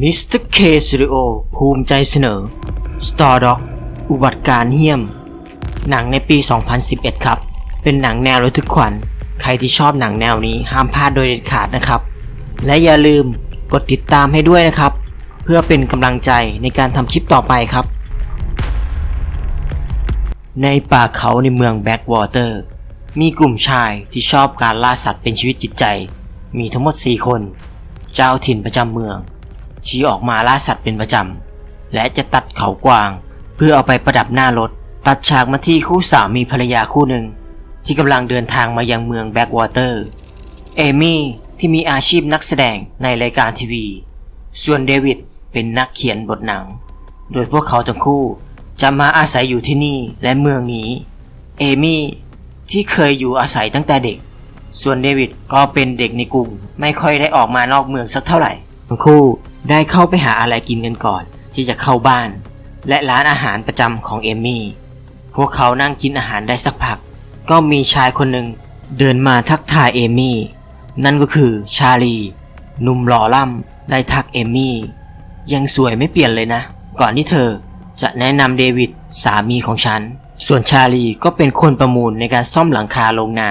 มิสเตอร์เคสตูดิโอภูมิใจเสนอ Star Dog อุบัติการเฮี้ยม หนังในปี 2011 ครับ เป็นหนังแนวระทึกขวัญ ใครที่ชอบหนังแนวนี้ห้ามพลาดโดยเด็ดขาดนะครับ และอย่าลืมกดติดตามให้ด้วยนะครับ เพื่อเป็นกำลังใจในการทำคลิปต่อไปครับ ในป่าเขาในเมืองแบ็กวอเตอร์มีกลุ่มชายที่ชอบการล่าสัตว์เป็นชีวิตจิตใจ มีทั้งหมด 4 คน เจ้าถิ่นประจำเมือง ที่ออกมาล่าสัตว์เป็นประจำ และจะตัดเขากวาง เพื่อเอาไปประดับหน้ารถ ตัดฉากมาที่คู่สามีภรรยาคู่หนึ่ง ที่กำลังเดินทางมายังเมืองแบ็กวอเตอร์ เอมี่ที่มีอาชีพนักแสดงในรายการทีวี ส่วนเดวิดเป็นนักเขียนบทหนัง โดยพวกเขาทั้งคู่จะมาอาศัยอยู่ที่นี่และเมืองนี้ เอมี่ที่เคยอยู่อาศัยตั้งแต่เด็ก ส่วนเดวิดก็เป็นเด็กในกรุงไม่ค่อยได้ออกมานอกเมืองสักเท่าไหร่ ทั้งคู่ ได้เข้าไปหาอะไรกินกันก่อนที่จะเข้าบ้าน และร้านอาหารประจำของเอมี่ พวกเขานั่งกินอาหารได้สักพัก ก็มีชายคนหนึ่งเดินมาทักทายเอมี่ นั่นก็คือชาลีหนุ่มหล่อล่ำได้ทักเอมี่ ยังสวยไม่เปลี่ยนเลยนะ ก่อนที่เธอจะแนะนำเดวิดสามีของฉัน ส่วนชาลีก็เป็นคนประมูลในการซ่อมหลังคาโรงนา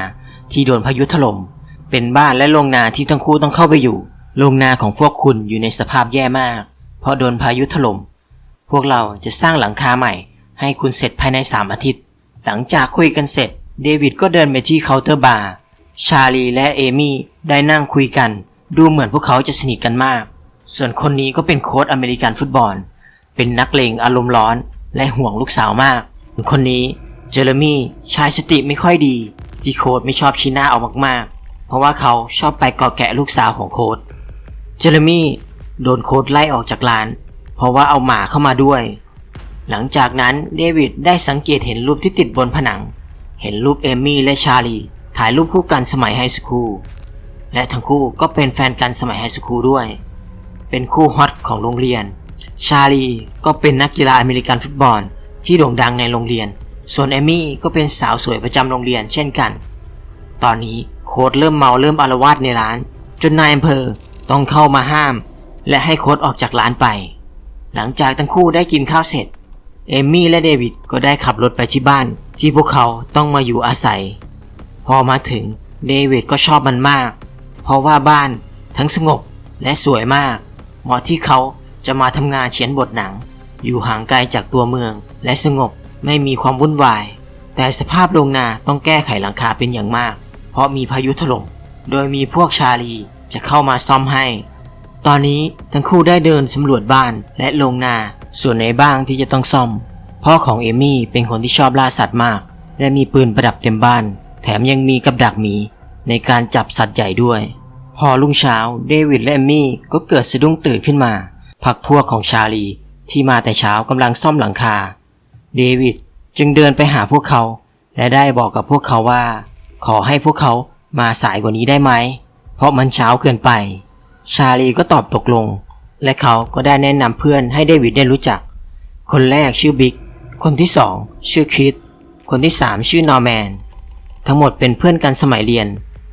ที่โดนพายุถล่มเป็นบ้านและโรงนาที่ทั้งคู่ต้องเข้าไปอยู่ โรงนาของพวกคุณอยู่ในสภาพแย่มาก เพราะโดนพายุถล่ม พวกเราจะสร้างหลังคาใหม่ ให้คุณเสร็จภายใน3อาทิตย์ หลังจากคุยกันเสร็จ เดวิดก็เดินไปที่เคาน์เตอร์บาร์ ชาลีและเอมี่ได้นั่งคุยกัน ดูเหมือนพวกเขาจะสนิทกันมาก ส่วนคนนี้ก็เป็นโค้ชอเมริกันฟุตบอล เป็นนักเลงอารมณ์ร้อนและห่วงลูกสาวมาก คนนี้เจอร์มี่ชายสติไม่ค่อยดี ที่โค้ชไม่ชอบชี้หน้าเอามากๆ เพราะว่าเขาชอบไปกาะแกะลูกสาวของโค้ช เจอร์มี่โดนโค้ชไล่ออกจากร้าน เพราะว่าเอาหมาเข้ามาด้วย หลังจากนั้นเดวิดได้สังเกตเห็นรูปที่ติดบนผนัง เห็นรูปเอมี่และชาลีถ่ายรูปคู่กันสมัยไฮสคูล และทั้งคู่ก็เป็นแฟนกันสมัยไฮสคูลด้วย เป็นคู่ฮอตของโรงเรียน ชาลีก็เป็นนักกีฬาอเมริกันฟุตบอล ที่โด่งดังในโรงเรียน ส่วนเอมี่ก็เป็นสาวสวยประจำโรงเรียนเช่นกัน ตอนนี้โค้ดเริ่มเมาเริ่มอารวาสในร้าน จนนายอำเภอ ต้องเข้ามาห้าม และให้โค้ดออกจากร้านไป หลังจากทั้งคู่ได้กินข้าวเสร็จ เอมี่และเดวิดก็ได้ขับรถไปที่บ้านที่พวกเขาต้องมาอยู่อาศัย พอมาถึงเดวิดก็ชอบมันมาก เพราะว่าบ้านทั้งสงบและสวยมาก เหมาะที่เขาจะมาทำงานเขียนบทหนัง อยู่ห่างไกลจากตัวเมืองและสงบไม่มีความวุ่นวาย แต่สภาพโรงนาต้องแก้ไขหลังคาเป็นอย่างมาก เพราะมีพายุถล่มโดยมีพวกชาลี จะเข้ามาซ่อมให้ ตอนนี้ทั้งคู่ได้เดินสำรวจบ้านและโรงนาส่วนไหนบ้างที่จะต้องซ่อม พ่อของเอมี่เป็นคนที่ชอบล่าสัตว์มาก และมีปืนประดับเต็มบ้าน แถมยังมีกับดักหมีในการจับสัตว์ใหญ่ด้วย พอรุ่งเช้าเดวิดและเอมี่ก็เกิดสะดุ้งตื่นขึ้นมา พักพวกของชาลี ที่มาแต่เช้ากำลังซ่อมหลังคา เดวิดจึงเดินไปหาพวกเขา และได้บอกกับพวกเขาว่า ขอให้พวกเขามาสายกว่านี้ได้ไหม เพราะมันเช้าเกินไป ชาลีก็ตอบตกลง และเขาก็ได้แนะนำเพื่อนให้เดวิดได้รู้จัก คนแรกชื่อบิ๊ก คนที่สองชื่อคิด คนที่สามชื่อนอร์แมน ทั้งหมดเป็นเพื่อนกันสมัยเรียน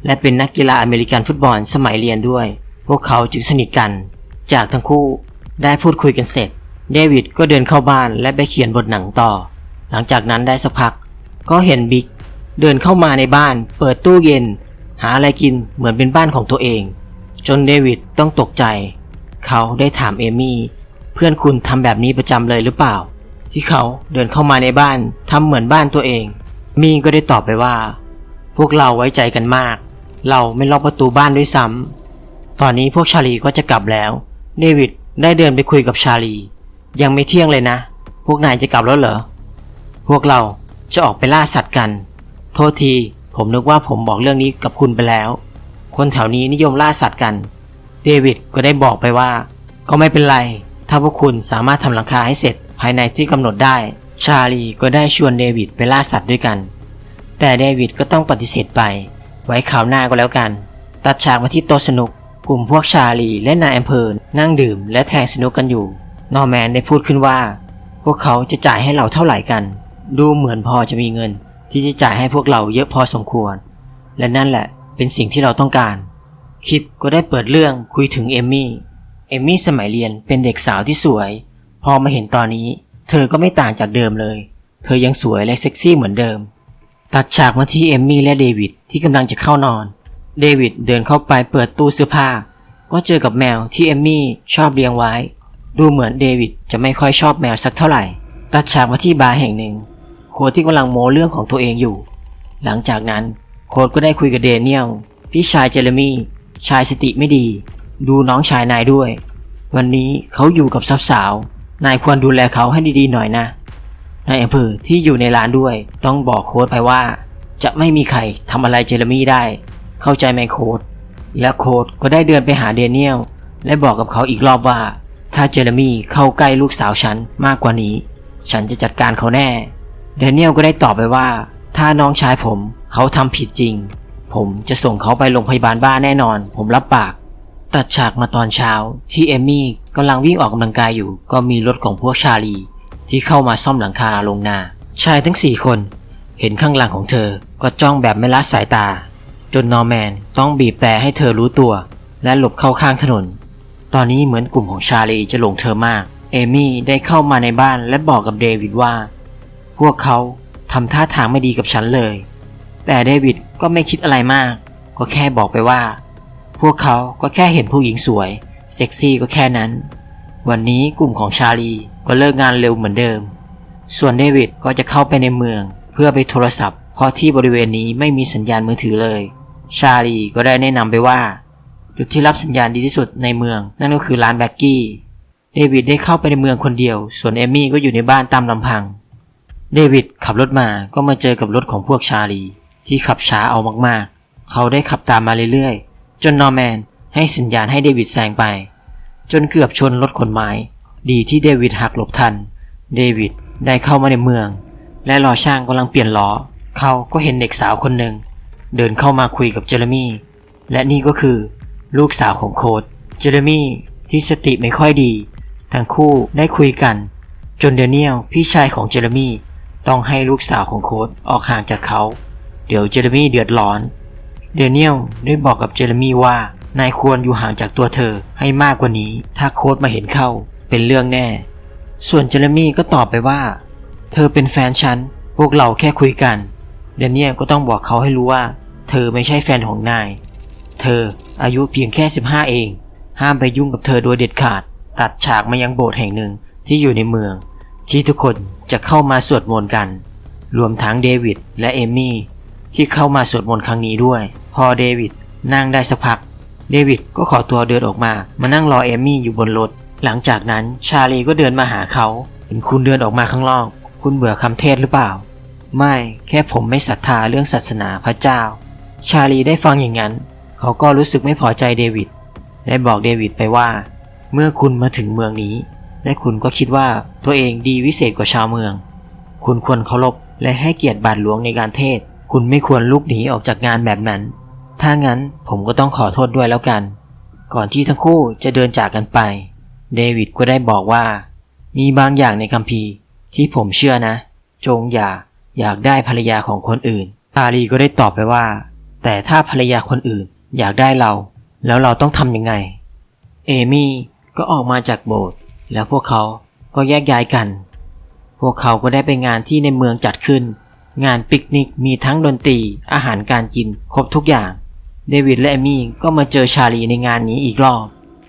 และเป็นนักกีฬาอเมริกันฟุตบอลสมัยเรียนด้วย พวกเขาจึงสนิทกัน จากทั้งคู่ได้พูดคุยกันเสร็จ เดวิดก็เดินเข้าบ้านและไปเขียนบทหนังต่อ หลังจากนั้นได้สักพัก ก็เห็นบิ๊กเดินเข้ามาในบ้าน เปิดตู้เย็น หาอะไรกินเหมือนเป็นบ้านของตัวเอง จนเดวิดต้องตกใจ เขาได้ถามเอมี่ เพื่อนคุณทำแบบนี้ประจำเลยหรือเปล่า ที่เขาเดินเข้ามาในบ้านทำเหมือนบ้านตัวเอง มีก็ได้ตอบไปว่า พวกเราไว้ใจกันมาก เราไม่ล็อกประตูบ้านด้วยซ้ำตอนนี้พวกชาลีก็จะกลับแล้ว เดวิดได้เดินไปคุยกับชาลี ยังไม่เที่ยงเลยนะ พวกนายจะกลับแล้วเหรอ พวกเราจะออกไปล่าสัตว์กัน โทษที ผมนึกว่าผมบอกเรื่องนี้กับคุณไปแล้ว คนแถวนี้นิยมล่าสัตว์กัน เดวิดก็ได้บอกไปว่า ก็ไม่เป็นไร ถ้าพวกคุณสามารถทำหลังคาให้เสร็จภายในที่กำหนดได้ ชาลีก็ได้ชวนเดวิดไปล่าสัตว์ด้วยกัน แต่เดวิดก็ต้องปฏิเสธไป ไว้ข่าวหน้าก็แล้วกัน ตัดฉากมาที่โต๊ะสนุก กลุ่มพวกชาลีและนายอำเภอนั่งดื่มและแทงสนุกกันอยู่ นอร์แมนได้พูดขึ้นว่า พวกเขาจะจ่ายให้เราเท่าไหร่กัน ดูเหมือนพอจะมีเงิน ที่จะจ่ายให้พวกเราเยอะพอสมควร และนั่นแหละเป็นสิ่งที่เราต้องการคิดก็ได้เปิดเรื่องคุยถึงเอมมี่ เอมมี่สมัยเรียนเป็นเด็กสาวที่สวย พอมาเห็นตอนนี้ เธอก็ไม่ต่างจากเดิมเลย เธอยังสวยและเซ็กซี่เหมือนเดิม ตัดฉากมาที่เอมมี่และเดวิดที่กำลังจะเข้านอน เดวิดเดินเข้าไปเปิดตู้เสื้อผ้า ก็เจอกับแมวที่เอมมี่ชอบเลี้ยงไว้ ดูเหมือนเดวิดจะไม่ค่อยชอบแมวสักเท่าไหร่ ตัดฉากมาที่บาร์แห่งหนึ่ง โค้ดที่กำลังโม้เรื่องของตัวเองอยู่ หลังจากนั้นโค้ดก็ได้คุยกับเดเนียลพี่ชายเจเรมี่ชายสติไม่ดี ดูน้องชายนายด้วย วันนี้เขาอยู่กับสาวๆนายควรดูแลเขาให้ดีๆหน่อยนะนายอำเภอที่อยู่ในร้านด้วย ต้องบอกโค้ดไปว่า จะไม่มีใครทำอะไรเจเรมี่ได้ เข้าใจไหมโค้ดและโค้ดก็ได้เดินไปหาเดเนียลและบอกกับเขาอีกรอบว่า ถ้าเจเรมี่เข้าใกล้ลูกสาวฉันมากกว่านี้ ฉันจะจัดการเขาแน่ เดเนียลก็ได้ตอบไปว่า ถ้าน้องชายผมเขาทำผิดจริง ผมจะส่งเขาไปโรงพยาบาลบ้าแน่นอน ผมรับปาก ตัดฉากมาตอนเช้าที่เอมมี่กำลังวิ่งออกกำลังกายอยู่ ก็มีรถของพวกชาลี ที่เข้ามาซ่อมหลังคาลงนา ชายทั้งสี่คน เห็นข้างหลังของเธอ ก็จ้องแบบไม่ละสายตา จนนอร์แมนต้องบีบแต่ให้เธอรู้ตัว และหลบเข้าข้างถนน ตอนนี้เหมือนกลุ่มของชาลีจะหลงเธอมาก เอมี่ได้เข้ามาในบ้านและบอกกับเดวิดว่า พวกเขาทำท่าทางไม่ดีกับฉันเลย แต่เดวิดก็ไม่คิดอะไรมาก ก็แค่บอกไปว่า พวกเขาก็แค่เห็นผู้หญิงสวย เซ็กซี่ก็แค่นั้น วันนี้กลุ่มของชาลีก็เลิกงานเร็วเหมือนเดิม ส่วนเดวิดก็จะเข้าไปในเมือง เพื่อไปโทรศัพท์ เพราะที่บริเวณนี้ไม่มีสัญญาณมือถือเลย ชาลีก็ได้แนะนำไปว่า จุดที่รับสัญญาณดีที่สุดในเมือง นั่นก็คือร้านแบ็กกี้ เดวิดได้เข้าไปในเมืองคนเดียว ส่วนเอมมี่ก็อยู่ในบ้านตามลำพัง เดวิดขับรถมาก็มาเจอกับรถของพวกชาลี ที่ขับช้าเอามากๆ เขาได้ขับตามมาเรื่อยๆ จนนอร์แมนให้สัญญาณให้เดวิดแซงไป จนเกือบชนรถขนไม้ ดีที่เดวิดหักหลบทัน เดวิดได้เข้ามาในเมือง และรอช่างกำลังเปลี่ยนล้อ เขาก็เห็นเด็กสาวคนหนึ่ง เดินเข้ามาคุยกับเจเรมี่และนี่ก็คือ ลูกสาวของโค้ดเจเรมี่ที่สติไม่ค่อยดี ทั้งคู่ได้คุยกัน จนเดเนียลพี่ชายของเจเรมี่ ต้องให้ลูกสาวของโค้ดออกห่างจากเขา เดี๋ยวเจเรมี่เดือดร้อน เดเนียลได้บอกกับเจเรมี่ว่านายควรอยู่ห่างจากตัวเธอให้มากกว่านี้ ถ้าโค้ดมาเห็นเข้าเป็นเรื่องแน่ ส่วนเจเรมี่ก็ตอบไปว่า เธอเป็นแฟนฉัน พวกเราแค่คุยกัน เดนเนียลก็ต้องบอกเขาให้รู้ว่า เธอไม่ใช่แฟนของนาย เธออายุเพียงแค่ 15 เอง ห้ามไปยุ่งกับเธอโดยเด็ดขาด ตัดฉากมายังโบสถ์แห่งหนึ่งที่อยู่ในเมือง ที่ทุกคนจะเข้ามาสวดมนต์กัน รวมทั้งเดวิดและเอมมี่ที่เข้ามาสวดมนต์ครั้งนี้ด้วย พอเดวิดนั่งได้สักพัก เดวิดก็ขอตัวเดินออกมา มานั่งรอเอมมี่อยู่บนรถ หลังจากนั้นชาลีก็เดินมาหาเขา เห็นคุณเดินออกมาข้างนอก คุณเบื่อคำเทศหรือเปล่า ไม่แค่ผมไม่ศรัทธาเรื่องศาสนาพระเจ้า ชาลีได้ฟังอย่างนั้น เขาก็รู้สึกไม่พอใจเดวิด และบอกเดวิดไปว่า เมื่อคุณมาถึงเมืองนี้ และคุณก็คิดว่าตัวเองดีวิเศษกว่าชาวเมือง คุณควรเคารพและให้เกียรติบาทหลวงในการเทศ คุณไม่ควรลุกหนีออกจากงานแบบนั้น ถ้างั้นผมก็ต้องขอโทษด้วยแล้วกัน ก่อนที่ทั้งคู่จะเดินจากกันไป เดวิดก็ได้บอกว่า มีบางอย่างในคัมภีร์ที่ผมเชื่อนะ จงอย่าอยากได้ภรรยาของคนอื่น ตาลีก็ได้ตอบไปว่า แต่ถ้าภรรยาคนอื่นอยากได้เรา แล้วเราต้องทำยังไง เอมี่ก็ออกมาจากโบสถ์ แล้วพวกเขาก็แยกย้ายกัน พวกเขาก็ได้ไปงานที่ในเมืองจัดขึ้น งานปิกนิกมีทั้งดนตรี อาหารการกิน ครบทุกอย่าง เดวิดและเอมี่ก็มาเจอชาลีในงานนี้อีกรอบ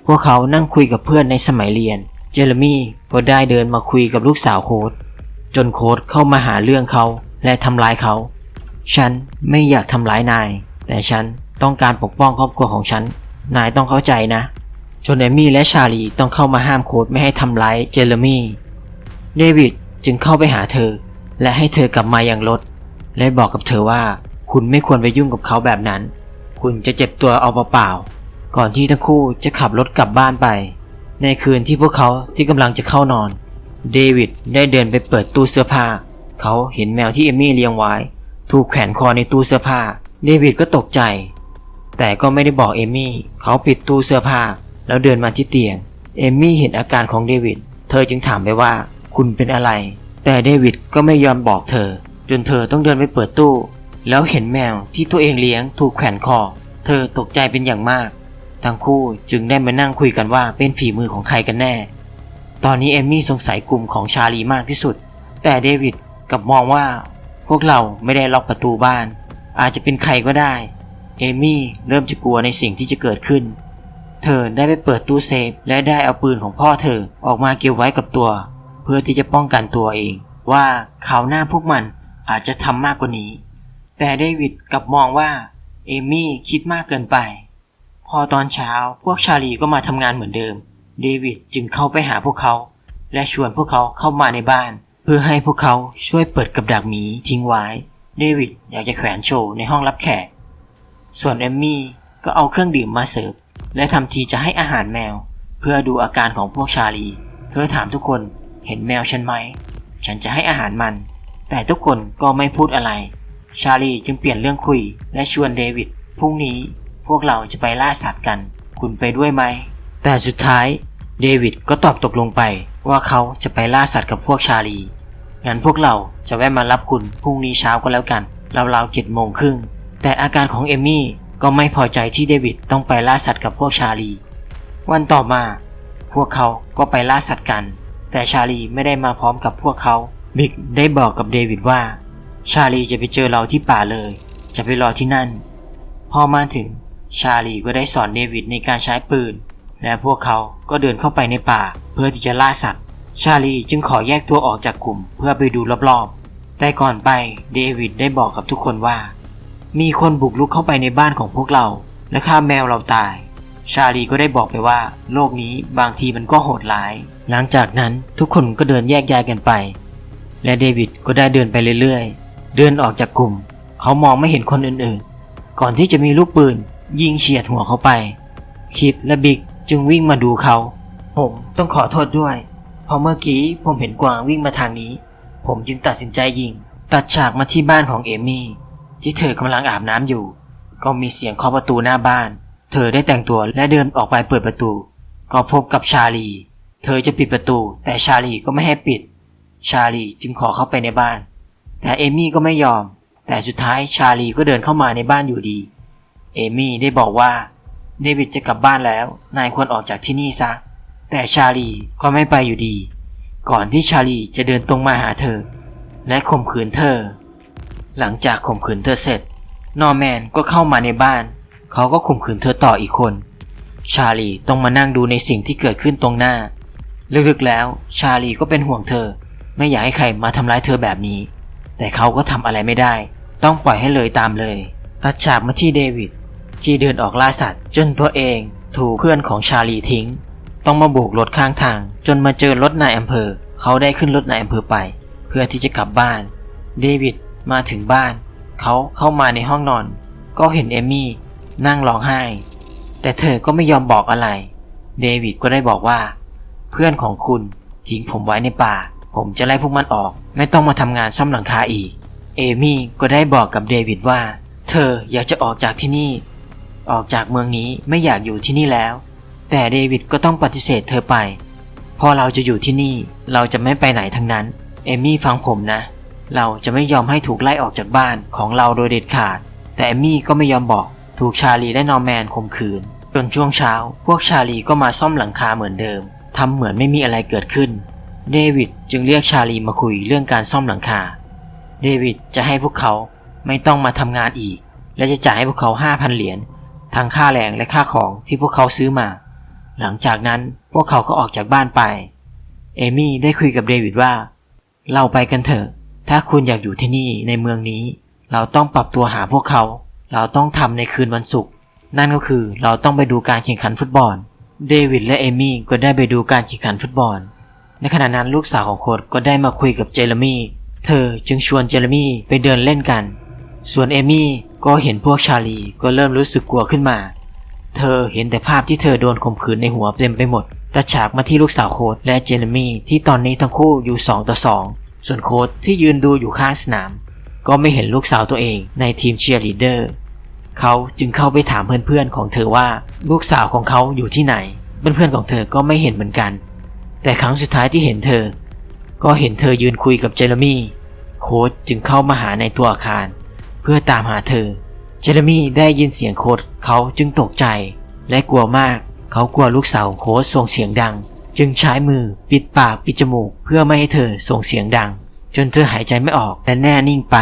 พวกเขานั่งคุยกับเพื่อนในสมัยเรียน เจเรมี่ก็ได้เดินมาคุยกับลูกสาวโค้ดจนโค้ดเข้ามาหาเรื่องเขาและทำร้ายเขา ฉันไม่อยากทำร้ายนาย แต่ฉันต้องการปกป้องครอบครัวของฉัน นายต้องเข้าใจนะ จนเอมี่และชาลีต้องเข้ามาห้ามโค้ดไม่ให้ทำร้ายเจเรมี่เดวิดจึงเข้าไปหาเธอ และให้เธอกลับมาอยังรถ และบอกกับเธอว่าคุณไม่ควรไปยุ่งกับเขาแบบนั้น คุณจะเจ็บตัวเอาเปล่าๆก่อนที่ทั้งคู่จะขับรถกลับบ้านไป ในคืนที่พวกเขาที่กำลังจะเข้านอน เดวิดได้เดินไปเปิดตู้เสื้อผ้า เขาเห็นแมวที่เอมมี่เลี้ยงไว้ ถูกแขวนคอในตู้เสื้อผ้า เดวิดก็ตกใจ แต่ก็ไม่ได้บอกเอมมี่ เขาปิดตู้เสื้อผ้า แล้วเดินมาที่เตียง เอมมี่เห็นอาการของเดวิด เธอจึงถามไปว่า คุณเป็นอะไร แต่เดวิดก็ไม่ยอมบอกเธอ จนเธอต้องเดินไปเปิดตู้ แล้วเห็นแมวที่ตัวเองเลี้ยงถูกแขวนคอ เธอตกใจเป็นอย่างมาก ทั้งคู่จึงได้มานั่งคุยกันว่าเป็นฝีมือของใครกันแน่ ตอนนี้เอมมี่สงสัยกลุ่มของชาลีมากที่สุด แต่เดวิดกลับมองว่า พวกเราไม่ได้ล็อกประตูบ้าน อาจจะเป็นใครก็ได้ เอมี่เริ่มจะกลัวในสิ่งที่จะเกิดขึ้น เธอได้ไปเปิดตู้เซฟ และได้เอาปืนของพ่อเธอออกมาเก็บไว้กับตัว เพื่อที่จะป้องกันตัวเอง ว่าคราวหน้าพวกมันอาจจะทำมากกว่านี้ แต่เดวิดกลับมองว่าเอมี่คิดมากเกินไป พอตอนเช้าพวกชาลีก็มาทำงานเหมือนเดิม เดวิดจึงเข้าไปหาพวกเขา และชวนพวกเขาเข้ามาในบ้าน เพื่อให้พวกเขาช่วยเปิดกับดักหมีทิ้งไว้ เดวิดอยากจะแขวนโชว์ในห้องรับแขก ส่วนเอมมี่ก็เอาเครื่องดื่มมาเสิร์ฟ และทำทีจะให้อาหารแมว เพื่อดูอาการของพวกชาลี เธอถามทุกคนเห็นแมวฉันไหม ฉันจะให้อาหารมัน แต่ทุกคนก็ไม่พูดอะไร ชาลีจึงเปลี่ยนเรื่องคุย และชวนเดวิดพรุ่งนี้พวกเราจะไปล่าสัตว์กัน คุณไปด้วยไหม แต่สุดท้ายเดวิดก็ตอบตกลงไปว่าเขาจะไปล่าสัตว์กับพวกชาลี งั้นพวกเราจะแวะมารับคุณพรุ่งนี้เช้าก็แล้วกันราวๆเจ็ดโมงครึ่ง แต่อาการของเอมมี่ ก็ไม่พอใจที่เดวิดต้องไปล่าสัตว์กับพวกชาลี วันต่อมา พวกเขาก็ไปล่าสัตว์กัน แต่ชาลีไม่ได้มาพร้อมกับพวกเขาบิ๊กได้บอกกับเดวิดว่า ชาลีจะไปเจอเราที่ป่าเลย จะไปรอที่นั่น พอมาถึง ชาลีก็ได้สอนเดวิดในการใช้ปืน และพวกเขาก็เดินเข้าไปในป่า เพื่อที่จะล่าสัตว์ ชาลีจึงขอแยกตัวออกจากกลุ่ม เพื่อไปดูรอบๆแต่ก่อนไปเดวิดได้บอกกับทุกคนว่า มีคนบุกรุกเข้าไปในบ้านของพวกเรา และฆ่าแมวเราตาย ชาลีก็ได้บอกไปว่า โลกนี้บางทีมันก็โหดร้าย หลังจากนั้นทุกคนก็เดินแยกย้ายกันไป และเดวิดก็ได้เดินไปเรื่อยๆ เดินออกจากกลุ่ม เขามองไม่เห็นคนอื่นๆ ก่อนที่จะมีลูกปืน ยิงเฉียดหัวเขาไปคิดและบิ๊กจึงวิ่งมาดูเขา ผมต้องขอโทษด้วย เพราะเมื่อกี้ผมเห็นกวางวิ่งมาทางนี้ ผมจึงตัดสินใจยิง ตัดฉากมาที่บ้านของเอมี่ ที่เธอกำลังอาบน้ำอยู่ ก็มีเสียงเคาะประตูหน้าบ้าน เธอได้แต่งตัวและเดินออกไปเปิดประตู ก็พบกับชาลี เธอจะปิดประตู แต่ชาลีก็ไม่ให้ปิด ชาลีจึงขอเข้าไปในบ้าน แต่เอมี่ก็ไม่ยอม แต่สุดท้ายชาลีก็เดินเข้ามาในบ้านอยู่ดี เอมี่ได้บอกว่าเดวิดจะกลับบ้านแล้ว นายควรออกจากที่นี่ซะ แต่ชาลีก็ไม่ไปอยู่ดี ก่อนที่ชาลีจะเดินตรงมาหาเธอ และข่มขืนเธอ หลังจากข่มขืนเธอเสร็จ นอร์แมนก็เข้ามาในบ้าน เขาก็ข่มขืนเธอต่ออีกคน ชาลีต้องมานั่งดูในสิ่งที่เกิดขึ้นตรงหน้า ลึกๆแล้ว ชาลีก็เป็นห่วงเธอ ไม่อยากให้ใครมาทำร้ายเธอแบบนี้ แต่เขาก็ทำอะไรไม่ได้ ต้องปล่อยให้เลยตามเลย ตัดฉากมาที่เดวิดที่เดินออกล่าสัตว์จนตัวเอง ถูกเพื่อนของชาลีทิ้ง ต้องมาโบกรถข้างทาง จนมาเจอรถนายอำเภอ เขาได้ขึ้นรถนายอำเภอไป เพื่อที่จะกลับบ้าน เดวิด มาถึงบ้าน เขาเข้ามาในห้องนอน ก็เห็นเอมี่นั่งร้องไห้ แต่เธอก็ไม่ยอมบอกอะไร เดวิดก็ได้บอกว่า เพื่อนของคุณทิ้งผมไว้ในป่า ผมจะไล่พวกมันออก ไม่ต้องมาทำงานซ่อมหลังคาอีก เอมี่ก็ได้บอกกับเดวิดว่า เธออยากจะออกจากที่นี่ ออกจากเมืองนี้ไม่อยากอยู่ที่นี่แล้ว แต่เดวิดก็ต้องปฏิเสธเธอไปพอเราจะอยู่ที่นี่เราจะไม่ไปไหนทั้งนั้น เอมี่ฟังผมนะ เราจะไม่ยอมให้ถูกไล่ออกจากบ้านของเราโดยเด็ดขาด แต่เอมี่ก็ไม่ยอมบอก ถูกชาลีและนอร์แมนข่มขืน จนช่วงเช้า พวกชาลีก็มาซ่อมหลังคาเหมือนเดิม ทำเหมือนไม่มีอะไรเกิดขึ้น เดวิดจึงเรียกชาลีมาคุยเรื่องการซ่อมหลังคา เดวิดจะให้พวกเขาไม่ต้องมาทำงานอีก และจะจ่ายให้พวกเขา5,000เหรียญทั้งค่าแรงและค่าของที่พวกเขาซื้อมา หลังจากนั้นพวกเขาก็ออกจากบ้านไป เอมี่ได้คุยกับเดวิดว่า เราไปกันเถอะ ถ้าคุณอยากอยู่ที่นี่ในเมืองนี้ เราต้องปรับตัวหาพวกเขา เราต้องทำในคืนวันศุกร์นั่นก็คือเราต้องไปดูการแข่งขันฟุตบอล เดวิดและเอมี่ก็ได้ไปดูการแข่งขันฟุตบอล ในขณะนั้นลูกสาวของโคดก็ได้มาคุยกับเจเรมี่ เธอจึงชวนเจเรมี่ไปเดินเล่นกัน ส่วนเอมี่ก็เห็นพวกชาลีก็เริ่มรู้สึกกลัวขึ้นมา เธอเห็นแต่ภาพที่เธอโดนข่มขืนในหัวเต็มไปหมดตัดฉากมาที่ลูกสาวโคดและเจเรมี่ที่ตอนนี้ทั้งคู่อยู่ 2 ต่อ 2 ส่วนโค้ดที่ยืนดูอยู่ข้างสนาม ก็ไม่เห็นลูกสาวตัวเองในทีมเชียร์ลีดเดอร์เขาจึงเข้าไปถามเพื่อนๆของเธอว่าลูกสาวของเขาอยู่ที่ไหน เพื่อนๆของเธอก็ไม่เห็นเหมือนกัน แต่ครั้งสุดท้ายที่เห็นเธอ ก็เห็นเธอยืนคุยกับเจเรมี่โค้ดจึงเข้ามาหาในตัวอาคาร เพื่อตามหาเธอ เจเรมี่ได้ยินเสียงโค้ดเขาจึงตกใจ และกลัวมาก เขากลัวลูกสาวของโค้ชส่งเสียงดัง จึงใช้มือปิดปากปิดจมูกเพื่อไม่ให้เธอส่งเสียงดัง จนเธอหายใจไม่ออกและแน่นิ่งไป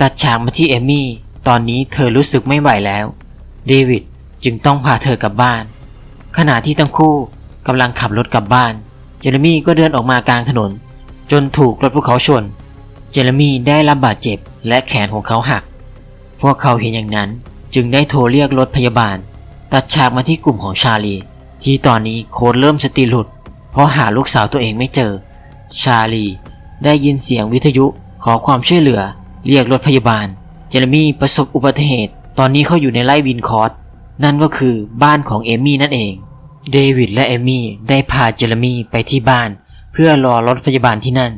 ตัดฉากมาที่เอมี่ ตอนนี้เธอรู้สึกไม่ไหวแล้วเดวิดจึงต้องพาเธอกลับบ้าน ขณะที่ทั้งคู่กำลังขับรถกลับบ้าน เจเรมี่ก็เดินออกมากลางถนน จนถูกรถภูเขาชน เจเรมี่ได้รับบาดเจ็บและแขนของเขาหัก พวกเขาเห็นอย่างนั้นจึงได้โทรเรียกรถพยาบาล ตัดฉากมาที่กลุ่มของชาลี ที่ตอนนี้โค้ดเริ่มสติหลุด เพราะหาลูกสาวตัวเองไม่เจอ ชาลี ได้ยินเสียงวิทยุขอความช่วยเหลือ เรียกรถพยาบาล เจเรมี่ประสบอุบัติเหตุ ตอนนี้เขาอยู่ในไร่วินคอร์สนั่นก็คือบ้านของเอมี่นั่นเอง เดวิดและเอมี่ได้พาเจเรมี่ไปที่บ้าน เพื่อรอรถพยาบาลที่นั่น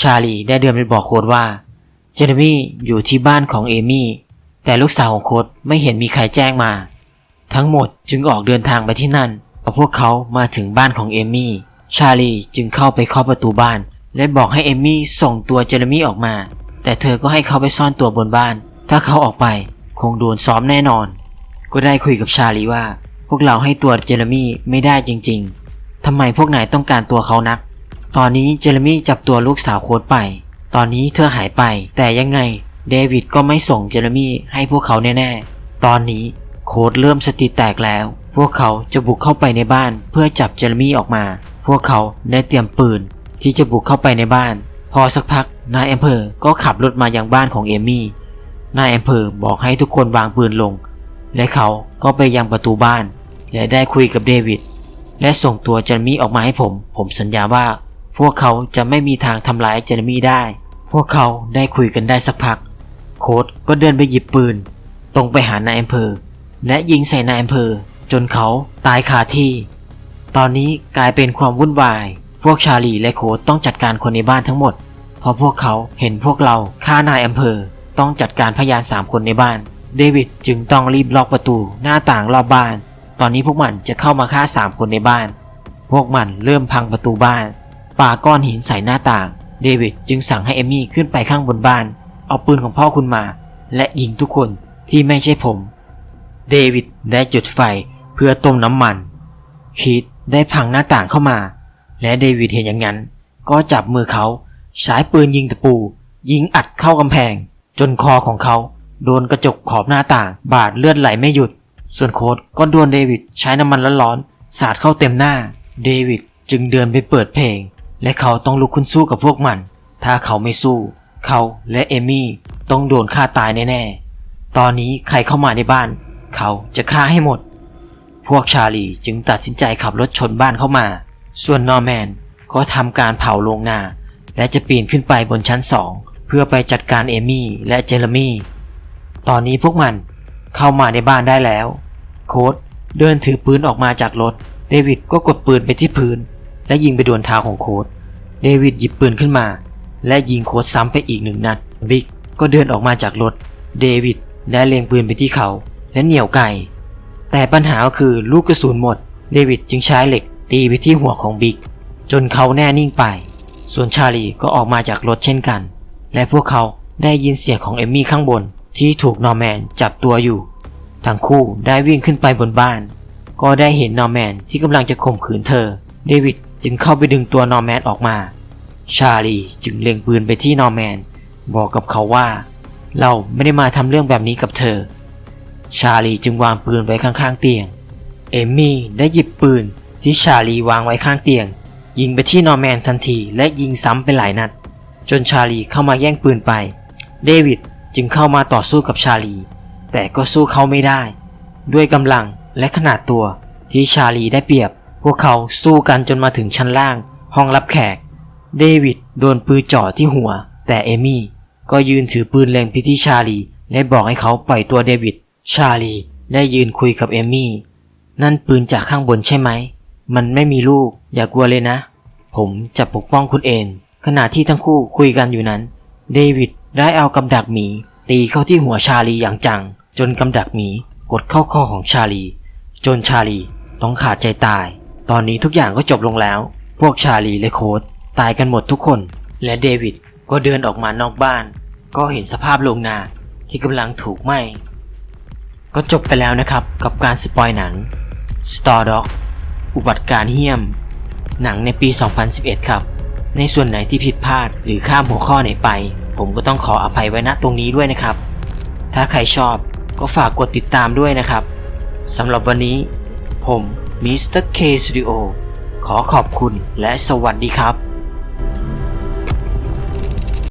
ชาลีได้เดินไปบอกโค้ดว่า เจเรมี่อยู่ที่บ้านของเอมี่แต่ลูกสาวของโค้ดไม่เห็นมีใครแจ้งมา ทั้งหมดจึงออกเดินทางไปที่นั่น พอพวกเขามาถึงบ้านของเอมี่ ชาลีจึงเข้าไปเคาะประตูบ้าน และบอกให้เอมี่ส่งตัวเจเรมี่ออกมา แต่เธอก็ให้เขาไปซ่อนตัวบนบ้าน ถ้าเขาออกไปคงโดนซ้อมแน่นอน ก็ได้คุยกับชาลีว่า พวกเราให้ตัวเจเรมี่ไม่ได้จริง ๆทำไมพวกนายต้องการตัวเขานัก ตอนนี้เจเรมี่จับตัวลูกสาวโค้ดไป ตอนนี้เธอหายไป แต่ยังไงเดวิดก็ไม่ส่งเจเรมี่ให้พวกเขาแน่ๆ ตอนนี้โค้ดเริ่มสติแตกแล้ว พวกเขาจะบุกเข้าไปในบ้านเพื่อจับเจเรมี่ออกมา พวกเขาได้เตรียมปืนที่จะบุกเข้าไปในบ้าน พอสักพักนายแอำเภอร์ก็ขับรถมายังบ้านของเอมี่ นายแอำเภอร์บอกให้ทุกคนวางปืนลง และเขาก็ไปยังประตูบ้าน และได้คุยกับเดวิดและส่งตัวเจเรมี่ออกมาให้ผม ผมสัญญาว่า พวกเขาจะไม่มีทางทำร้ายเจเรมี่ได้ พวกเขาได้คุยกันได้สักพัก โค้ดก็เดินไปหยิบปืน ตรงไปหานายแอำเภอร์และยิงใส่นายแอำเภอร์ จนเขาตายคาที่ ตอนนี้กลายเป็นความวุ่นวาย พวกชาลีและโคต้องจัดการคนในบ้านทั้งหมด เพราะพวกเขาเห็นพวกเราฆ่านายอำเภอ ต้องจัดการพยานสามคนในบ้าน เดวิดจึงต้องรีบล็อกประตูหน้าต่างรอบบ้าน ตอนนี้พวกมันจะเข้ามาฆ่าสามคนในบ้าน พวกมันเริ่มพังประตูบ้านปาก้อนหินใส่หน้าต่าง เดวิดจึงสั่งให้เอมี่ขึ้นไปข้างบนบ้าน เอาปืนของพ่อคุณมา และยิงทุกคนที่ไม่ใช่ผม เดวิดได้จุดไฟ พื่อต้มน้ำมัน คีตได้พังหน้าต่างเข้ามา และเดวิดเห็นอย่างนั้น ก็จับมือเขาใช้ปืนยิงตะปู ยิงอัดเข้ากำแพง จนคอของเขาโดนกระจกขอบหน้าต่าง บาดเลือดไหลไม่หยุด ส่วนโค้ดก็โดนเดวิดใช้น้ำมันร้อนๆสาดเข้าเต็มหน้า เดวิดจึงเดินไปเปิดเพลง และเขาต้องลุกขึ้นสู้กับพวกมัน ถ้าเขาไม่สู้ เขาและเอมี่ต้องโดนฆ่าตายแน่ๆ ตอนนี้ใครเข้ามาในบ้าน เขาจะฆ่าให้หมด พวกชาลีจึงตัดสินใจขับรถชนบ้านเข้ามา ส่วนนอร์แมนก็ทำการเผาโรงนา และจะปีนขึ้นไปบนชั้นสองเพื่อไปจัดการเอมี่และเจเรมี่ ตอนนี้พวกมันเข้ามาในบ้านได้แล้ว โค้ดเดินถือปืนออกมาจากรถ เดวิดก็กดปืนไปที่พื้น และยิงไปโดนเท้าของโค้ดเดวิดหยิบปืนขึ้นมา และยิงโค้ดซ้ำไปอีกหนึ่งนัด บิ๊กก็เดินออกมาจากรถ เดวิดได้เล็งปืนไปที่เขา และเหนี่ยวไก แต่ปัญหาก็คือลูกกระสุนหมด เดวิดจึงใช้เหล็กตีไปที่หัวของบิ๊กจนเขาแน่นิ่งไป ส่วนชาลีก็ออกมาจากรถเช่นกัน และพวกเขาได้ยินเสียงของเอมมี่ข้างบนที่ถูกนอร์แมนจับตัวอยู่ ทั้งคู่ได้วิ่งขึ้นไปบนบ้าน ก็ได้เห็นนอร์แมนที่กำลังจะข่มขืนเธอ เดวิดจึงเข้าไปดึงตัวนอร์แมนออกมา ชาลีจึงเล็งปืนไปที่นอร์แมน บอกกับเขาว่า เราไม่ได้มาทำเรื่องแบบนี้กับเธอ ชาลีจึงวางปืนไว้ข้างๆเตียง เอมมี่ได้หยิบปืนที่ชาลีวางไว้ข้างเตียง ยิงไปที่นอร์แมนทันทีและยิงซ้ำไปหลายนัด จนชาลีเข้ามาแย่งปืนไป เดวิดจึงเข้ามาต่อสู้กับชาลี แต่ก็สู้เขาไม่ได้ ด้วยกำลังและขนาดตัวที่ชาลีได้เปรียบ พวกเขาสู้กันจนมาถึงชั้นล่าง ห้องรับแขก เดวิดโดนปืนจ่อที่หัว แต่เอมี่ก็ยืนถือปืนเล็งไปที่ชาลีและบอกให้เขาปล่อยตัวเดวิด ชาลีได้ยืนคุยกับเอมมี่ นั่นปืนจากข้างบนใช่ไหม มันไม่มีลูก อย่ากลัวเลยนะ ผมจะปกป้องคุณเอง ขณะที่ทั้งคู่คุยกันอยู่นั้น เดวิดได้เอากำดักหมี ตีเข้าที่หัวชาลีอย่างจัง จนกำดักหมีกดเข้าคอของชาลี จนชาลีต้องขาดใจตาย ตอนนี้ทุกอย่างก็จบลงแล้ว พวกชาลีและโค้ดตายกันหมดทุกคน และเดวิดก็เดินออกมานอกบ้าน ก็เห็นสภาพโรงนาที่กำลังถูกไหม้ ก็จบไปแล้วนะครับกับการสปอยหนัง Star Dog อุบัติการเฮี้ยม หนังในปี 2011 ครับ ในส่วนไหนที่ผิดพลาดหรือข้ามหัวข้อไหนไป ผมก็ต้องขออภัยไว้ณตรงนี้ด้วยนะครับ ถ้าใครชอบก็ฝากกดติดตามด้วยนะครับสำหรับวันนี้ ผมมิสเตอร์เคสตูดิโอขอขอบคุณและสวัสดีครับ